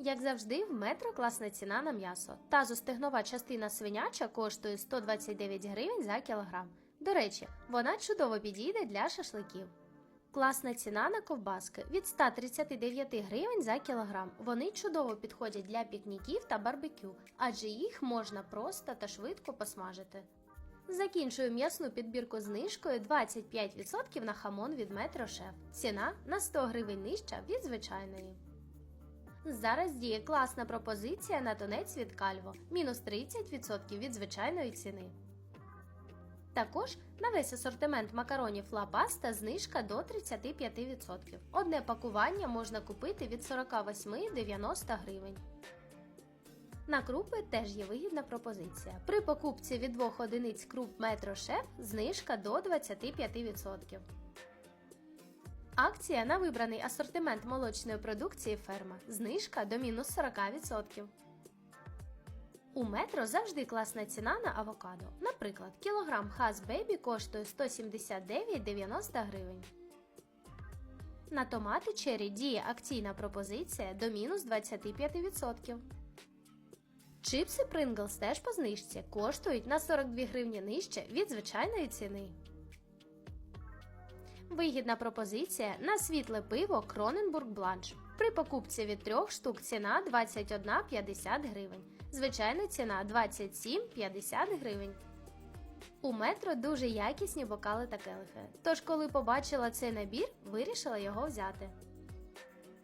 Як завжди, в метро класна ціна на м'ясо. Тазостегнова частина свиняча коштує 129 гривень за кілограм. До речі, вона чудово підійде для шашликів. Класна ціна на ковбаски від 139 гривень за кілограм. Вони чудово підходять для пікніків та барбекю, адже їх можна просто та швидко посмажити. Закінчую м'ясну підбірку знижкою 25% на хамон від Метро Шеф. Ціна на 100 гривень нижча від звичайної. Зараз діє класна пропозиція на тонець від Кальво мінус 30% від звичайної ціни. Також на весь асортимент макаронів Ла Паста знижка до 35%. Одне пакування можна купити від 48-90 гривень. На крупи теж є вигідна пропозиція. При покупці від двох одиниць круп Метро Шеф знижка до 25%. Акція на вибраний асортимент молочної продукції ферма. Знижка до мінус 40%. У метро завжди класна ціна на авокадо. Наприклад, кілограм Хас Бейбі коштує 179,90 гривень. На томати черрі діє акційна пропозиція до мінус 25%. Чипси Pringles теж по знижці коштують на 42 гривні нижче від звичайної ціни. Вигідна пропозиція на світле пиво Кроненбург Бланш. При покупці від трьох штук ціна 21,50 гривень. Звичайна ціна 27,50 гривень. У метро дуже якісні бокали та келихи. Тож, коли побачила цей набір, вирішила його взяти.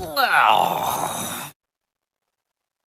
哇